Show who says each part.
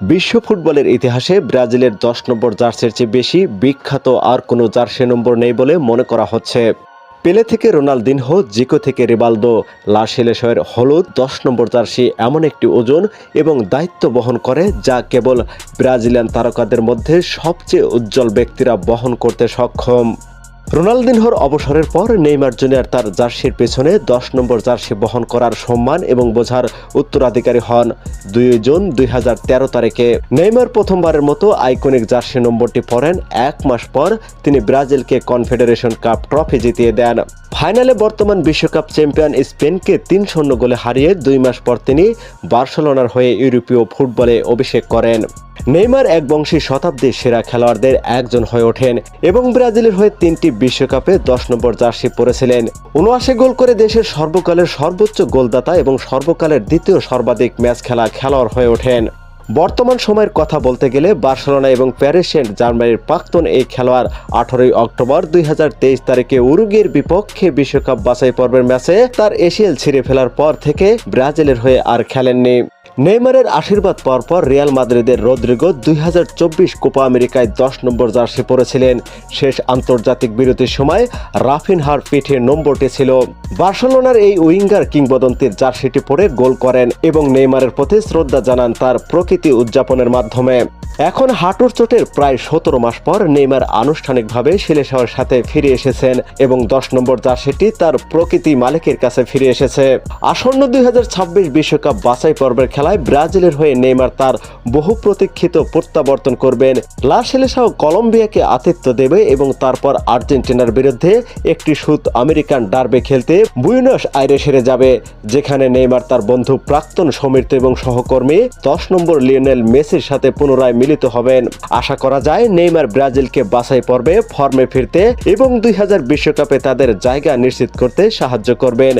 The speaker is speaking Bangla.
Speaker 1: বিশ্ব ফুটবলের ইতিহাসে ব্রাজিলের দশ নম্বর জার্সির চেয়ে বেশি বিখ্যাত আর কোনো জার্সি নম্বর নেই বলে মনে করা হচ্ছে। পেলে থেকে রোনালদিনহো, জিকো থেকে রিবালদো। লাশেলেশয়ের হলুদ দশ নম্বর জার্সি এমন একটি ওজন এবং দায়িত্ব বহন করে যা কেবল ব্রাজিলিয়ান তারকাদের মধ্যে সবচেয়ে উজ্জ্বল ব্যক্তিরা বহন করতে সক্ষম। রোনালদিনহোর অবসরের পর নেইমার জুনিয়র তার জার্সির পেছনে দশ নম্বর জার্সি বহন করার সম্মান এবং বোঝার উত্তরাধিকারী হন। দুই জুন দুই হাজার তেরো তারিখে নেইমার প্রথমবারের মতো আইকনিক জার্সি নম্বরটি পরেন। এক মাস পর তিনি ব্রাজিলকে কনফেডারেশন কাপ ট্রফি জিতিয়ে দেন। ফাইনালে বর্তমান বিশ্বকাপ চ্যাম্পিয়ন স্পেনকে তিন শূন্য গোলে হারিয়ে দুই মাস পর তিনি বার্সেলোনার হয়ে ইউরোপীয় ফুটবলে অভিষেক করেন। নেইমার এক বংশী শতাব্দীর সেরা খেলোয়াড়দের একজন হয়ে ওঠেন এবং ব্রাজিলের হয়ে তিনটি বিশ্বকাপে দশ নম্বর জার্সি পরেছিলেন। উনআশি গোল করে দেশের সর্বকালের সর্বোচ্চ গোলদাতা এবং সর্বকালের দ্বিতীয় সর্বাধিক ম্যাচ খেলা খেলোয়াড় হয়ে ওঠেন। বর্তমান সময়ের কথা বলতে গেলে বার্সেলোনা এবং প্যারিস সেন্ট জার্মানির প্রাক্তন এই খেলোয়াড় আঠারোই অক্টোবর দুই হাজার তেইশ তারিখে উরুগের বিপক্ষে বিশ্বকাপ বাছাই পর্বের ম্যাচে তার এশিয়াল ছিঁড়ে ফেলার পর থেকে ব্রাজিলের হয়ে আর খেলেননি। নেইমারের আশীর্বাদ পাওয়ার পর রিয়াল মাদ্রিদের রদ্রিগো দুই হাজার কোপা আমেরিকায় দশ নম্বর জার্সি পরেছিলেন। শেষ আন্তর্জাতিক বিরতির সময় রাফিনহার পিঠে নম্বরটি ছিল। বার্সেলোনার এই উইঙ্গার কিংবদন্তির জার্সিটি পরে গোল করেন এবং নেইমারের প্রতি শ্রদ্ধা জানান তার প্রকৃতি উদযাপনের মাধ্যমে। এখন হাঁটুর চোটের প্রায় সতেরো মাস পর নেইমার আনুষ্ঠানিকভাবে সিলেসাওয়ার সাথে ফিরে এসেছেন এবং দশ নম্বর জার্সিটি তার প্রকৃতি মালিকের কাছে ফিরে এসেছে। আসন্ন দুই বিশ্বকাপ বাছাই পর্বের খেলায় ব্রাজিলের হয়ে নেইমার তার বহু প্রতীক্ষিত প্রত্যাবর্তন করবেন। লা সেলেসাও কলম্বিয়াকে আতিথ্য দেবে এবং তারপর আর্জেন্টিনার বিরুদ্ধে একটি সুত আমেরিকান ডার্বে খেলতে বুইনস আইরে সেরে যাবে, যেখানে নেইমার তার বন্ধু প্রাক্তন সমৃদ্ধ এবং সহকর্মী দশ নম্বর লিওনেল মেসির সাথে পুনরায় মিলিত হবেন। আশা করা যায় নেইমার ব্রাজিলকে বাছাই পর্বে ফর্মে ফিরতে এবং দুই বিশ্বকাপে তাদের জায়গা নিশ্চিত করতে সাহায্য করবেন।